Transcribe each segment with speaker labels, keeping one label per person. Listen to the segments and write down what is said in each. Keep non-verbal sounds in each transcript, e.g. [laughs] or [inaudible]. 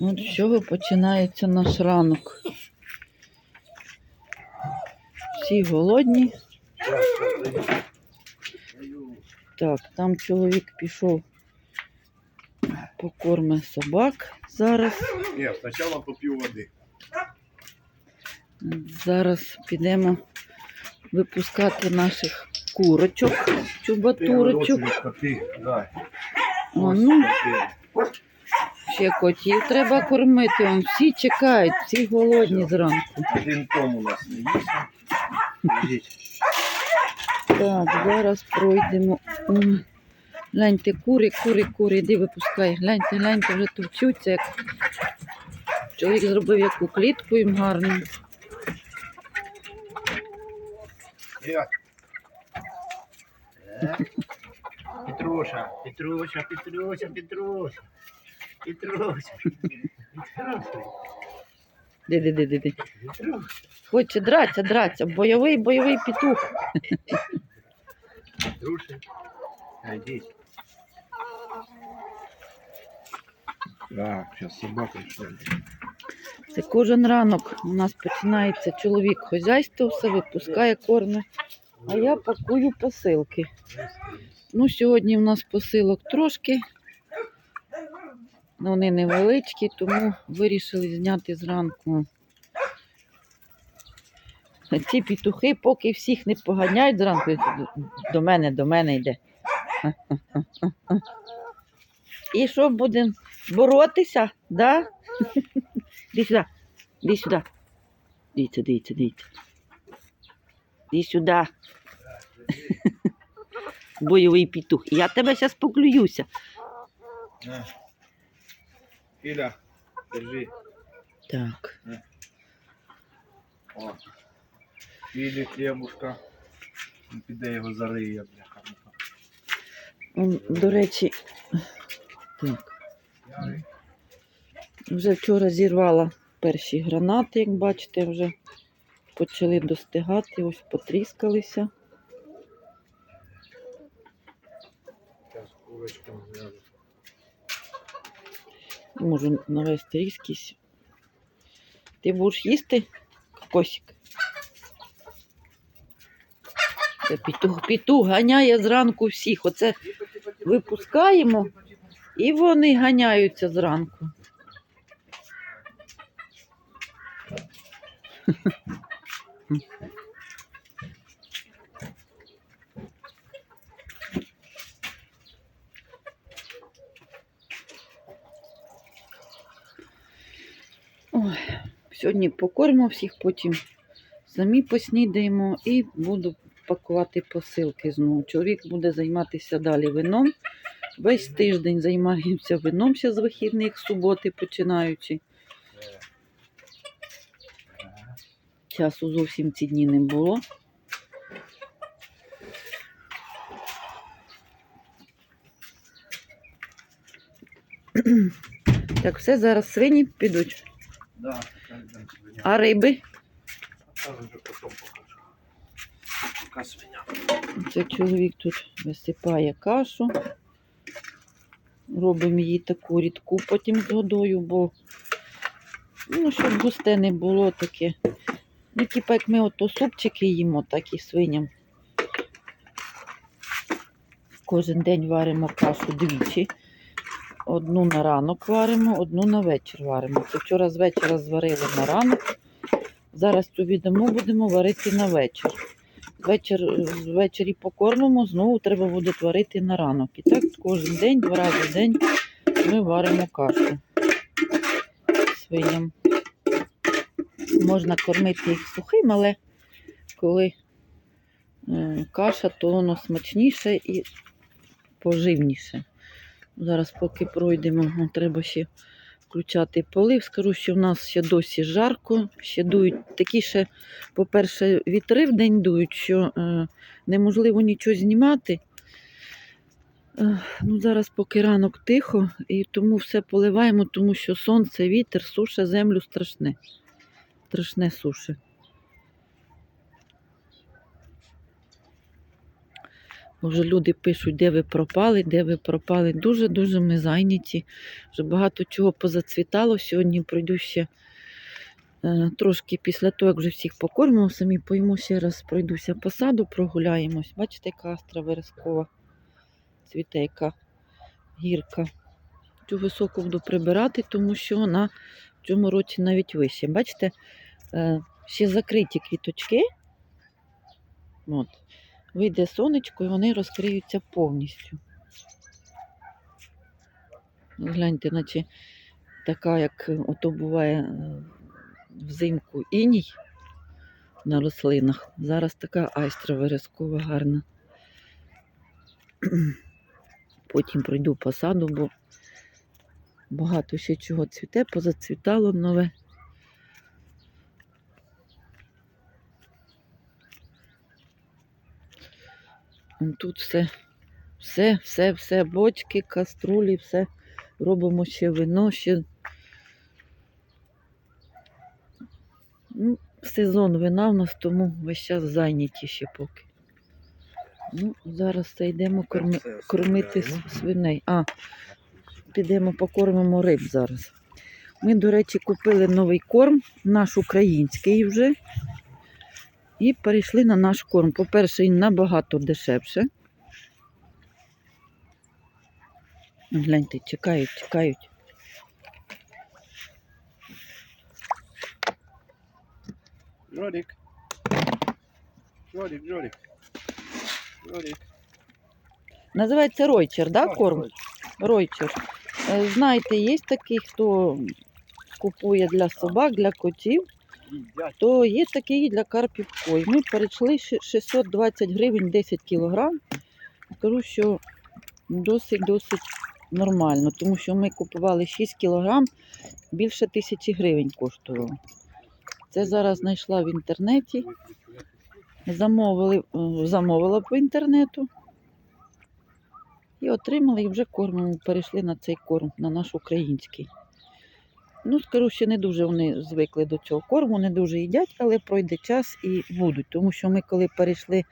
Speaker 1: От з чого починається наш ранок. Всі голодні. Так, там чоловік пішов покорме собак зараз.
Speaker 2: Ні, спочатку попів води.
Speaker 1: Зараз підемо випускати наших курочок, чубатурочок. О, ну, ще котів треба кормити. Он всі чекають, всі голодні зранку.
Speaker 2: Один том у нас не їсть.
Speaker 1: Так, зараз пройдемо. Гляньте, кури, кури, кури, іди випускай. Гляньте, гляньте, вже товчуться. Як... Чоловік зробив яку клітку їм гарну.
Speaker 2: Петруша, Петруша, Петруша, Петруша.
Speaker 1: Де, де, де, де. Хоче драться, драться. Бойовий, бойовий петух.
Speaker 2: Найди. Так, сейчас собака йшла.
Speaker 1: Це кожен ранок у нас починається чоловік хазяйство, все випускає корми, а я пакую посилки. Ну, сьогодні у нас посилок трошки. Ну, Вони невеличкі, тому вирішили зняти зранку. Ці петухи, поки всіх не поганяють зранку, до мене, до мене йде. І що будемо боротися? Да? Іди сюди. Іди сюди. Дивіться, дивіться, дивіться. Іди сюди. Бойовий петух. Я тебе зараз поклююся.
Speaker 2: Филя, держи.
Speaker 1: Так.
Speaker 2: О. Філі, хлібушка. Піде його зариє, бляха.
Speaker 1: Он, до речі, так. Вже вчора зірвала перші гранати, як бачите, вже почали достигати, ось потріскалися.
Speaker 2: Зараз курочкам зв'яжу.
Speaker 1: Можу навести різкість. Ти будеш їсти косик? Це петух, петух ганяє зранку всіх. Оце випускаємо і вони ганяються зранку. Сьогодні покормимо всіх, потім самі поснідаємо і буду пакувати посилки знову. Чоловік буде займатися далі вином. Весь тиждень займаємося вином ще з вихідних, суботи починаючи. Часу зовсім ці дні не було. Так, все, зараз свині підуть.
Speaker 2: Да.
Speaker 1: А риби? Це чоловік тут висипає кашу. Робимо її таку рідку потім з водою, бо ну, щоб густе не було таке. Ну, типа, як ми ото супчики їмо, так і свиням. Кожен день варимо кашу двічі. Одну на ранок варимо, одну на вечір варимо. Це вчора з вечора зварили на ранок. Зараз цю віддамо будемо варити на вечір. Вечір, ввечері покормимо, знову треба буде варити на ранок. І так кожен день, два рази в день ми варимо кашу свиням. Можна кормити їх сухим, але коли е, каша, то воно смачніше і поживніше. Зараз, поки пройдемо, ну, треба ще включати полив. Скажу, що в нас ще досі жарко, ще дують такі ще, по-перше, вітри в день дують, що е, неможливо нічого знімати. Е, ну, зараз поки ранок тихо, і тому все поливаємо, тому що сонце, вітер, суша, землю страшне. Страшне суше. Вже люди пишуть, де ви пропали, де ви пропали. Дуже-дуже ми зайняті. Вже багато чого позацвітало. Сьогодні пройду ще е, трошки після того, як вже всіх покормимо, самі поїмо ще раз пройдуся по саду, прогуляємось. Бачите, яка астра верескова цвіте, яка гірка. Цю високу буду прибирати, тому що вона в цьому році навіть вище. Бачите, е, ще закриті квіточки. От. Вийде сонечко і вони розкриються повністю. Гляньте, наче така, як ото буває е, взимку іній на рослинах. Зараз така айстра верескова гарна. [clears throat] Потім пройду по саду, бо багато ще чого цвіте, позацвітало нове. Тут все, все, все, все, бочки, каструлі, все. Робимо ще вино, ще. Ну, сезон вина в нас, тому весь час зайняті ще поки. Ну, зараз це йдемо корми... Кормити свиней. А, підемо покормимо риб зараз. Ми, до речі, купили новий корм, наш український вже. І перейшли на наш корм. По-перше, він набагато дешевше. Гляньте, чекають, чекають.
Speaker 2: Жорик. Жорик, Жорик. Жорик.
Speaker 1: Називається ройчер, да,
Speaker 2: Так,
Speaker 1: корм? Ройчер. Е, Знаєте, є такий, хто купує для собак, для котів. То є такий для карпів кой. Ми перейшли 620 гривень 10 кілограм. Скажу, що досить-досить нормально, тому що ми купували 6 кілограм, більше тисячі гривень коштувало. Це зараз знайшла в інтернеті. Замовили, е, замовила по інтернету. І отримали, і вже кормимо. Перейшли на цей корм, на наш український. Ну, скажу, ще не дуже вони звикли до цього корму, не дуже їдять, але пройде час і будуть. Тому що ми, коли перейшли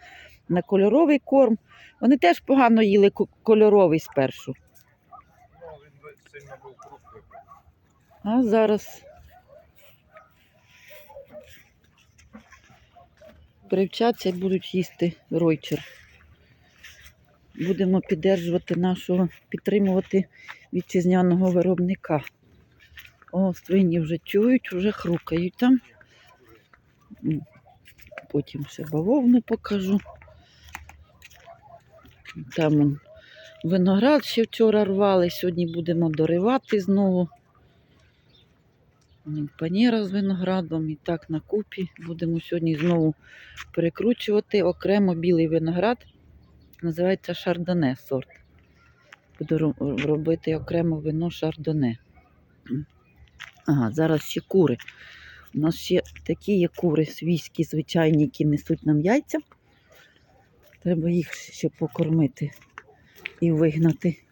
Speaker 1: на кольоровий корм, вони теж погано їли кольоровий спершу. А зараз привчаться і будуть їсти ройчер. Будемо піддержувати нашого, підтримувати вітчизняного виробника. О, свині вже чують, вже хрукають там. Потім ще бавовну покажу. Там виноград ще вчора рвали, сьогодні будемо доривати знову. М, Панєра з виноградом і так на купі. Будемо сьогодні знову перекручувати окремо білий виноград. Називається шардоне сорт. Буду робити окремо вино шардоне. Ага, зараз ще кури. У нас ще такі є кури свійські, звичайні, які несуть нам яйця. Треба їх ще покормити і вигнати.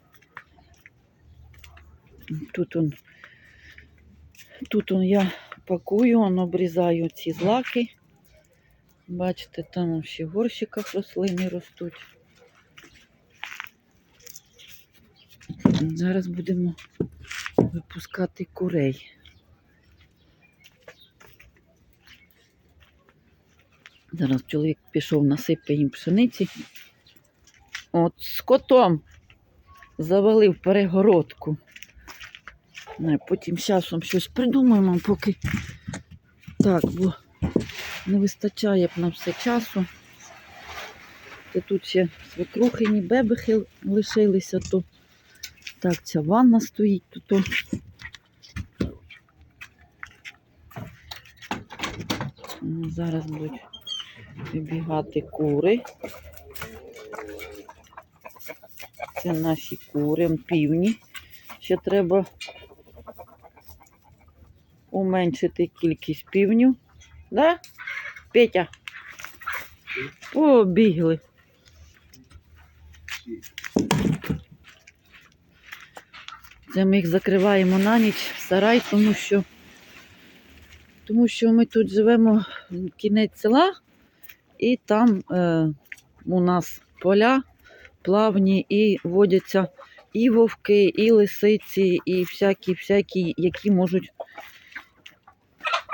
Speaker 1: Тут он Тут он я пакую, он обрізаю ці злаки. Бачите, там ще в горщиках рослини ростуть. Зараз будемо випускати курей. Зараз чоловік пішов насипе їм пшениці. От з котом завалив перегородку. Не, потім часом щось придумаємо, поки так, бо не вистачає б на все часу. Та тут ще свекрухині бебехи лишилися, то так, ця ванна стоїть тут. Зараз будуть вибігати кури. Це наші кури, півні. Ще треба уменшити кількість півнів. Да? Петя? Побігли. Це ми їх закриваємо на ніч в сарай, тому що, тому що ми тут живемо кінець села, і там е, у нас поля плавні, і водяться і вовки, і лисиці, і всякі, всякі, які можуть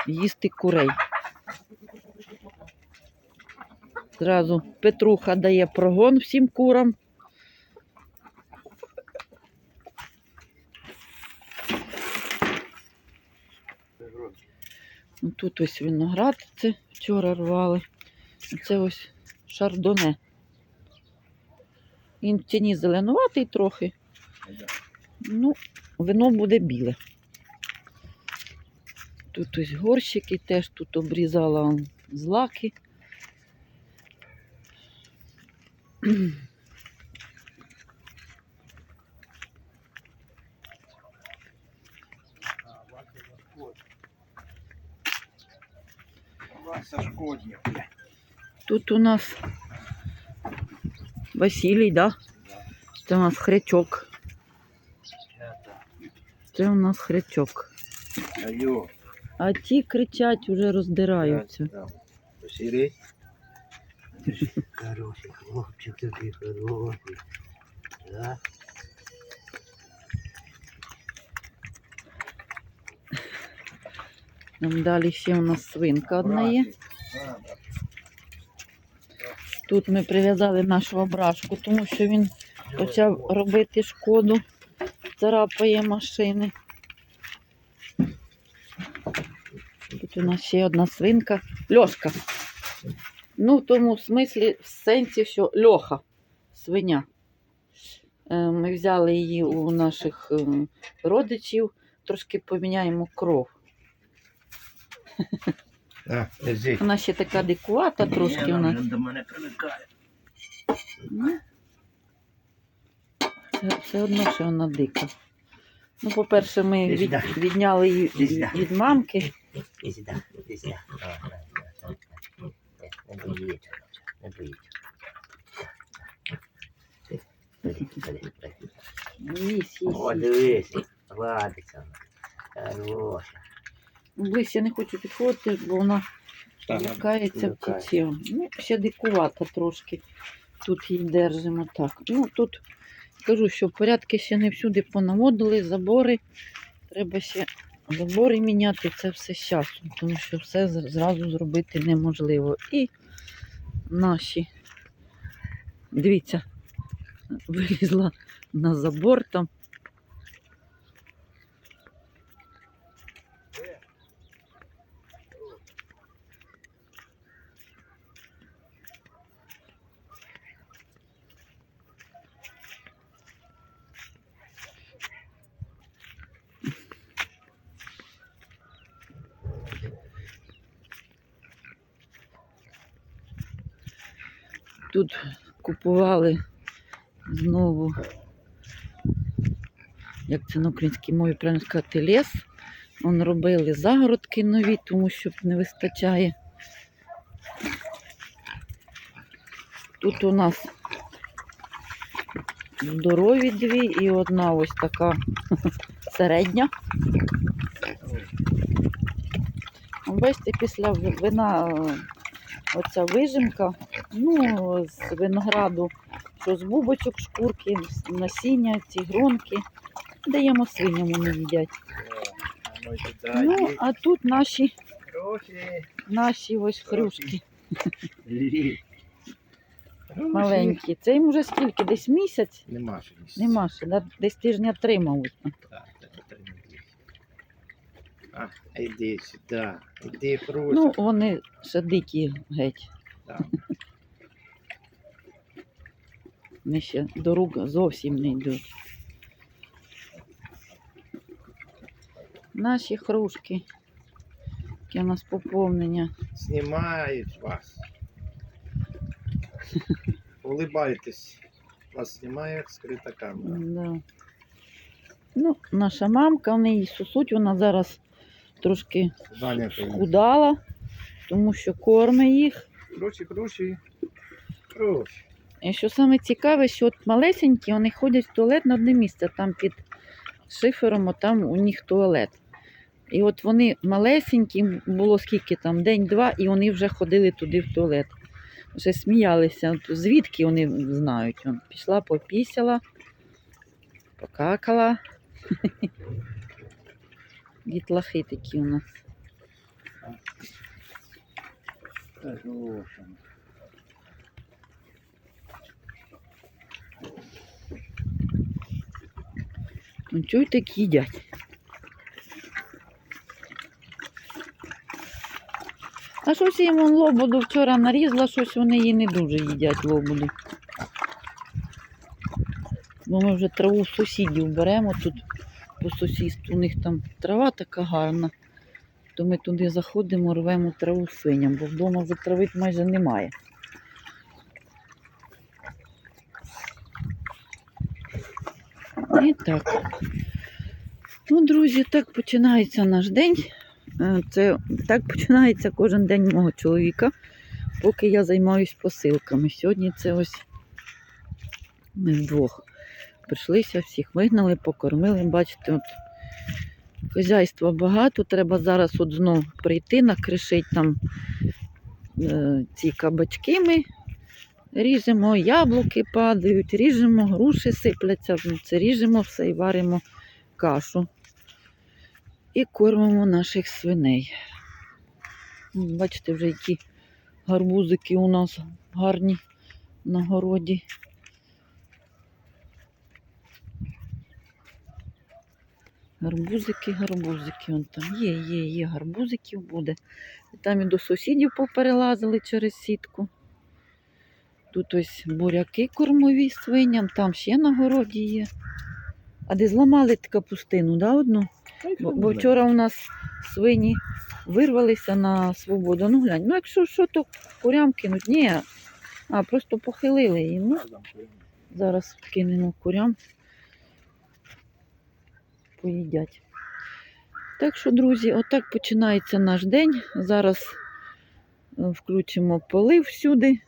Speaker 1: їсти курей. Зразу Петруха дає прогон всім курам. Тут ось виноград, це вчора рвали. Це ось шардоне. Він в тіні зеленуватий трохи. Ну, вино буде біле. Тут ось горщики теж тут обрізала злаки.
Speaker 2: Вася шкодня, блядь.
Speaker 1: Тут у нас Василій, да? Це у нас хрячок. Це у нас хрячок.
Speaker 2: Алло.
Speaker 1: А ті кричать, уже роздираються.
Speaker 2: Посірий.
Speaker 3: Хороший хлопчик такий хороший. Да?
Speaker 1: Там далі ще у нас свинка одна є. Тут ми прив'язали нашу ображку, тому що він почав робити шкоду, царапає машини. Тут у нас ще одна свинка. Льошка. Ну, в тому смислі, в сенсі, що льоха, свиня. Е, Ми взяли її у наших е, родичів, трошки поміняємо кров. [laughs] Вона ще така дикувата трошки. Вона.
Speaker 2: до мене привикає.
Speaker 1: Ну, все одно, що вона дика. Ну, по-перше, ми від, відняли її
Speaker 3: сюди.
Speaker 1: від мамки. Їсть, їсть,
Speaker 3: О, дивись, гладиться вона. Хороша.
Speaker 1: Ближче не хочу підходити, бо вона лякається
Speaker 3: лякає.
Speaker 1: птиців. Ну, ще дикувата трошки. Тут її держимо так. Ну, тут кажу, що порядки ще не всюди понаводили, забори. Треба ще забори міняти, це все з часом, тому що все зразу зробити неможливо. І наші, дивіться, [laughs] вилізла на забор там. Тут купували знову, як це на українській мові правильно сказати, ліс. Вон робили загородки нові, тому що не вистачає. Тут у нас здорові дві і одна ось така [laughs] середня. Бачите, після вина оця вижимка, ну, з винограду, що з бубочок, шкурки, насіння, ці гронки. Даємо свиням, вони їдять. Ну, а тут наші, наші ось хрюшки маленькі. Це їм вже скільки? Десь місяць?
Speaker 2: Нема ще.
Speaker 1: Нема ще, десь тижня три, мабуть.
Speaker 2: Так, так, так, не влізь. А, іди сюди. Іди, Фруся.
Speaker 1: Ну, вони ще дикі геть.
Speaker 2: Так.
Speaker 1: Вони ще до рук зовсім не йдуть. Наші хрушки, які у нас поповнення.
Speaker 2: Знімають вас. Улибайтесь. Вас знімає скрита камера.
Speaker 1: Да. Ну, наша мамка, в неї сусуть, вона зараз трошки схудала, тому що корме їх.
Speaker 2: Кручі. Кручі.
Speaker 1: І що саме цікаве, що от малесенькі, вони ходять в туалет на одне місце, там під шифером, от там у них туалет. І от вони малесенькі, було скільки там, день-два, і вони вже ходили туди в туалет. Вже сміялися, от звідки вони знають. Пішла, попісяла, покакала. [laughs] Дітлахи такі у нас. Ну, чуєте, як їдять. А щось їм вон лободу вчора нарізала, щось вони її не дуже їдять лободу. Бо ми вже траву сусідів беремо тут по сусідству. У них там трава така гарна. То ми туди заходимо, рвемо траву свиням, бо вдома вже трави майже немає. І так. Ну, друзі, так починається наш день. Е, Це так починається кожен день мого чоловіка, поки я займаюся посилками. Сьогодні це ось ми вдвох прийшлися, всіх вигнали, покормили. Бачите, от хазяйства багато. Треба зараз от знов прийти, накришити там е, ці кабачки ми. Ріжемо, яблуки падають, ріжемо, груші сипляться, це ріжемо все і варимо кашу. І кормимо наших свиней. Бачите, вже які гарбузики у нас гарні на городі. Гарбузики, гарбузики. Вон там є, є, є, гарбузиків буде. І там і до сусідів поперелазили через сітку. Тут ось буряки кормові свиням, там ще на городі є. А де зламали капустину, да, одну? Бо, бо вчора у нас свині вирвалися на свободу. Ну глянь, ну якщо що, то курям кинуть. Ні, а просто похилили її. Ну, зараз кинемо курям. Поїдять. Так що, друзі, отак починається наш день. Зараз е, включимо полив всюди.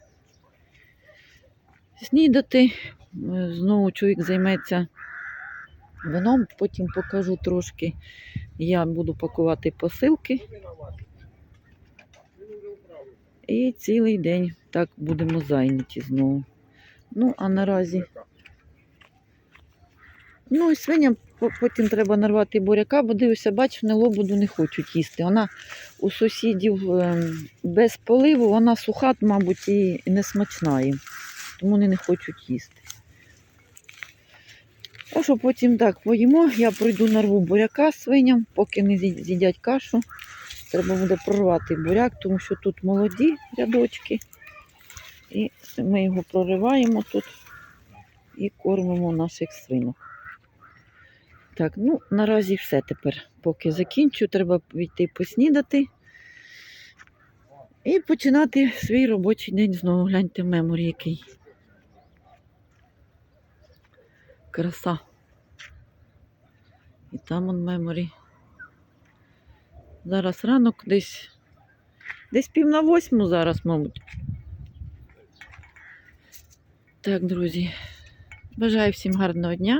Speaker 1: Снідати. Е, Знову чоловік займеться вином, потім покажу трошки. Я буду пакувати посилки. І цілий день так будемо зайняті знову. Ну, а наразі. Ну і свиням потім треба нарвати буряка, бо дивишся, бач, вони лободу не хочуть їсти. Вона у сусідів ем, без поливу, вона суха, мабуть, і не смачна їм. Тому вони не хочуть їсти. А що потім так поїмо, я пройду нарву буряка свиням, поки не з'їдять кашу. Треба буде прорвати буряк, тому що тут молоді рядочки. І ми його прориваємо тут і кормимо наших свинок. Так, ну наразі все тепер. Поки закінчу, треба йти поснідати. І починати свій робочий день знову. Гляньте меморі який. Краса. І там он меморі. Зараз ранок десь. Десь пів на восьму зараз, мабуть. Так, друзі. Бажаю всім гарного дня.